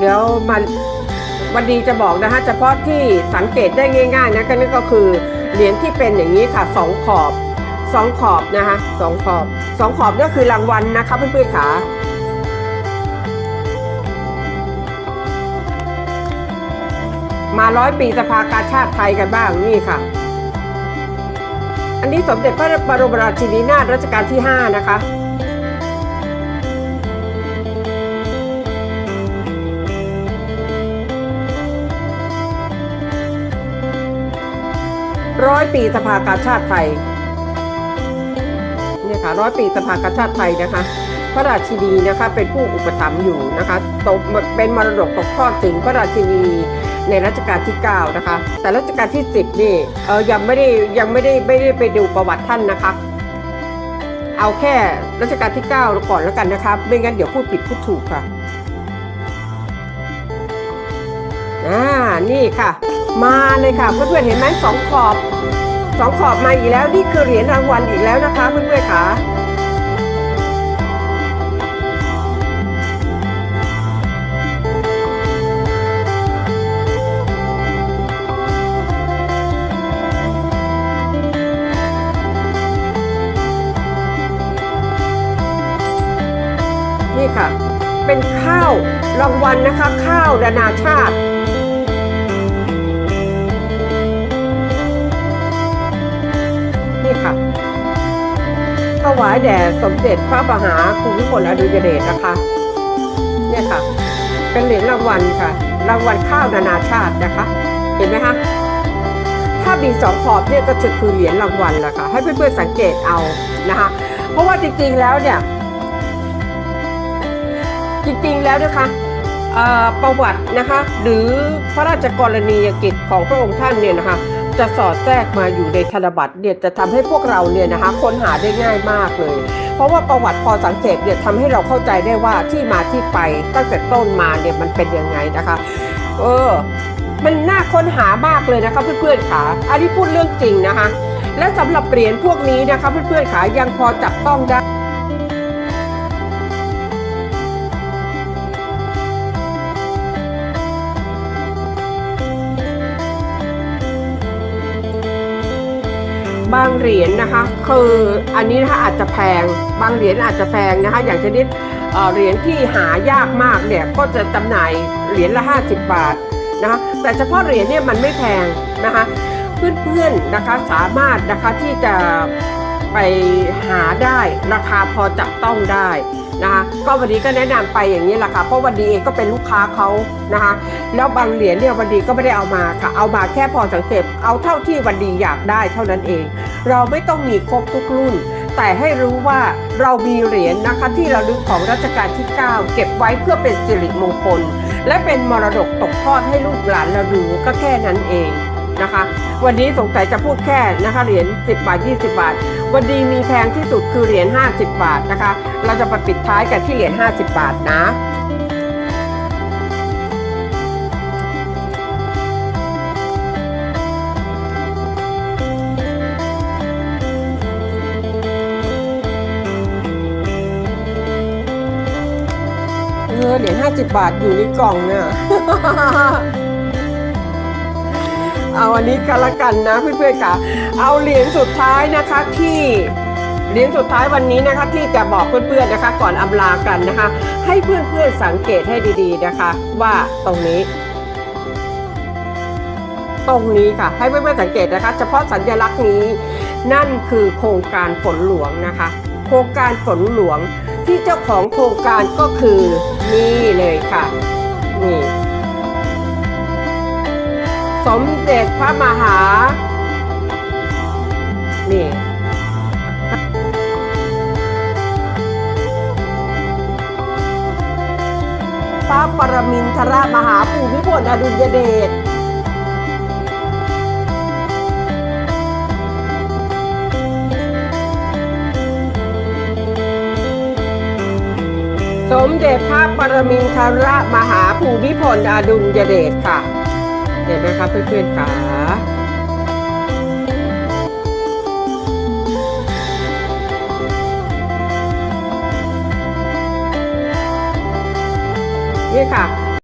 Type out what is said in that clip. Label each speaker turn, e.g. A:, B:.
A: เดี๋ยวมันวันดีจะบอกนะคะเฉพาะที่สังเกตได้ง่ายๆนะก็นั่นก็คือเหรียญที่เป็นอย่างนี้ค่ะสองขอบสองขอบนะคะสองขอบสองขอบนี่คือรางวัลนะคะเพื่อนๆขามาร้อยปีสภากาชาติไทยกันบ้างนี่ค่ะ อันนี้สมเด็จพระบรมราชินีนาถรัชกาลที่ 5 นะคะ ร้อยปีสภากาชาติไทยเนี่ยค่ะร้อยปีสภากาชาติไทยนะคะ พระราชินีนะคะเป็นผู้อุปถัมภ์อยู่นะคะตกเป็นมรดกตกทอดถึงพระราชินีในรัชกาลที่ 9 นะคะ แต่รัชกาลที่ 10 นี่เออยังไม่ได้ยังไม่ได้ไม่ได้ไปดูประวัติท่านนะคะ เอาแค่รัชกาลที่ 9 ก่อนแล้วกันนะคะไม่งั้นเดี๋ยวพูดผิดพูดถูกค่ะอ่านี่ค่ะ มาเลยค่ะเพื่อนๆเห็นไหมสองขอบ สองขอบมาอีกแล้วนี่คือเหรียญรางวัลอีกแล้วนะคะเพื่อนๆค่ะนี่ค่ะ เป็นข้าวรางวัลนะคะ ข้าวนานาชาติ วายแด่สมเด็จพระมหาภูมิพลอดุลยเดชนะคะ เนี่ยค่ะ เป็นเหรียญรางวัลค่ะ รางวัลข้าวนานาชาตินะคะ เห็นไหมคะถ้ามีสองขอบเนี่ยก็จะคือเหรียญรางวัลแหละค่ะ ให้เพื่อนๆสังเกตเอานะคะ เพราะว่าจริงๆแล้วเนี่ย จริงๆแล้วนะคะประวัตินะคะ หรือพระราชกรณียกิจของพระองค์ท่านเนี่ยนะคะ จะสอดแทรกมาอยู่ในธนบัตรเนี่ยจะทำให้พวกเราเนี่ยนะคะค้นหาได้ง่ายมากเลย เพราะว่าประวัติพอสังเกตเนี่ยทำให้เราเข้าใจได้ว่าที่มาที่ไปตั้งแต่ต้นมาเนี่ยมันเป็นยังไงนะคะ เออ มันน่าค้นหามากเลยนะคะเพื่อนๆค่ะอันนี้พูดเรื่องจริงนะคะ และสำหรับเหรียญพวกนี้นะคะเพื่อนๆค่ะยังพอจับต้องได้างเหรียญนะคะ คืออันนี้นะคะอาจจะแพง บางเหรียญอาจจะแพงนะคะ อย่างชนิดเเหรียญที่หายากมากเนี่ยก็จะจำหน่ายเหรียญละ 50 บาทนะคะ แต่เฉพาะเหรียญเนี่ยมันไม่แพงนะคะ เพื่อนๆนะคะสามารถนะคะที่จะไปหาได้ราคาพอจับต้องได้ นะคะก็วันนี้ก็แนะนำไปอย่างนี้แหละค่ะเพราะวันดีเองก็เป็นลูกค้าเขานะคะแล้วบางเหรียญเนี่ยวันดีก็ไม่ได้เอามาค่ะเอามาแค่พอสังเกตเอาเท่าที่วันดีอยากได้เท่านั้นเอง เราไม่ต้องมีครบทุกรุ่น แต่ให้รู้ว่าเรามีเหรียญนะคะที่เระลึกของรัชกาลที่ 9 เก็บไว้เพื่อเป็นสิริมงคล และเป็นมรดกตกทอดให้ลูกหลานเราดูก็แค่นั้นเอง นะคะ วันนี้สงสัยจะพูดแค่นะคะเหรียญ10 บาท 20 บาท วันดีมีแพงที่สุดคือเหรียญ50 บาทนะคะ เราจะไปปิดท้ายกันที่เหรียญ50 บาทนะเออเหรียญ50 บาทอยู่ในกล่องเนี่ย เอาอันนี้กันละกันนะเพื่อนๆค่ะ เอาเหรียญสุดท้ายนะคะที่เหรียญสุดท้ายวันนี้นะคะที่จะบอกเพื่อนๆนะคะ ก่อนอำลากันนะคะ ให้เพื่อนๆสังเกตให้ดีๆนะคะ ว่าตรงนี้ ตรงนี้ค่ะ ให้เพื่อนๆสังเกตนะคะ เฉพาะสัญลักษณ์นี้ นั่นคือโครงการฝนหลวงนะคะ โครงการฝนหลวงที่เจ้าของโครงการก็คือนี่เลยค่ะ นี่ สมเด็จพระมหา นี่ พระปรมินทรมหาภูมิพลอดุลยเดชสมเด็จพระปรมินทรมหาภูมิพลอดุลยเดชค่ะ เห็นไหมคะเพื่อนๆค่ะนี่ค่ะ